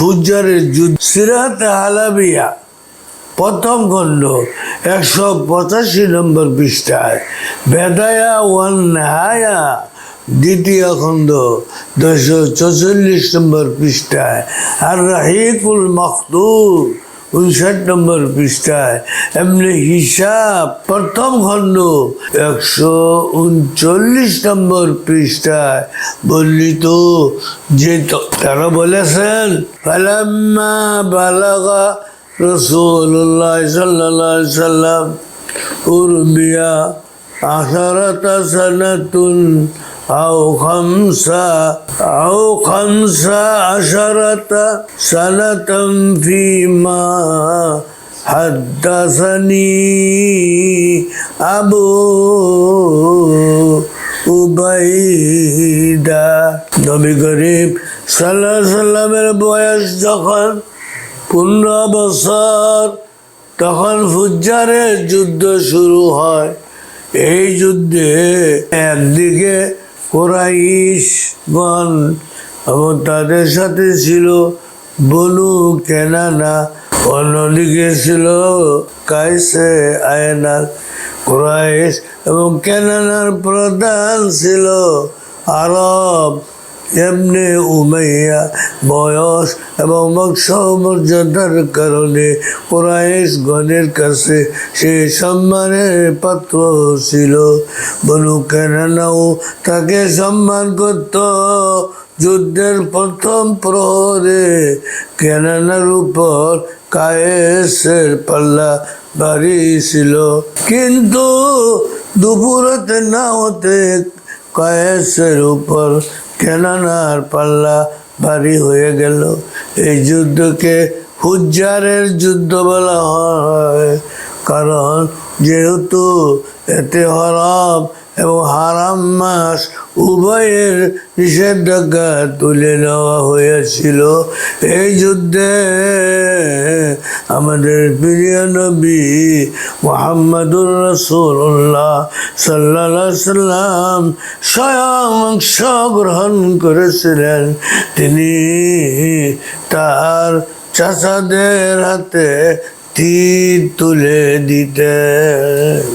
ফুজ্জারের যুদ্ধ। সিরাত আলাবিয়া, প্রথম খণ্ড, একশো পঁচাশি নম্বর পৃষ্ঠায়। বেদায়া ওয়ান নাহায়া দ্বিতীয় খণ্ড দুশো চৌচল্লিশ নম্বর পৃষ্ঠায়। আর রাহিকুল মখদুর উনষাট নম্বর পৃষ্ঠায়, এমনি হিসাব প্রথম খণ্ড, একশো উনচল্লিশ নম্বর পৃষ্ঠায় বললি তো যে তারা বলেছেন, ফালাম্মা বালাগা রসুল্লাহ সাল্লাহ সাল্লাম উর্বিয়া আশারাতা সানাতুন أو خمسة أو خمسة عشرة سنة فيما حدثني أبو উবাইদা নবী করিম সাল্লাহ সাল্লামের বয়স যখন পনেরো বছর তখন ফুজ্জারের যুদ্ধ শুরু হয় এই যুদ্ধে একদিকে কোরাইশগণ এবং তাদের সাথে ছিল বনু কেনানা, অন্যদিকে ছিল কাইসে আয়নার কোরাইশ এবং কেনানার প্রধান ছিল আরব। এমনি উমাইয়া বয়স এবং বংশ মর্যাদার কারণে কোরআশ গণের কাছে সে সম্মানের পাত্র ছিল। বনু কেনানাও তাকে সম্মান করত। যুদ্ধের প্রথম প্রহরে কেনানার উপর কায়েসের পাল্লা ভারী ছিল। কিন্তু দুপুরতে না হতে কয়েসের উপর কেনানার পাল্লা ভারী হয়ে গেল। এই যুদ্ধকে হুজ্জারের যুদ্ধ বলা হয়। কারণ যেহেতু এতে হরম এবং হারাম মাস উভয়ের নিষেধাজ্ঞা তুলে নেওয়া হয়েছিল। এই যুদ্ধে আমাদের প্রিয় নবী মোহাম্মদুর রসুল্লাহ সাল্লাহ সাল্লাম স্বয়ং অংশগ্রহণ করেছিলেন। তিনি তার চাষাদের হাতে তীর তুলে দিতেন।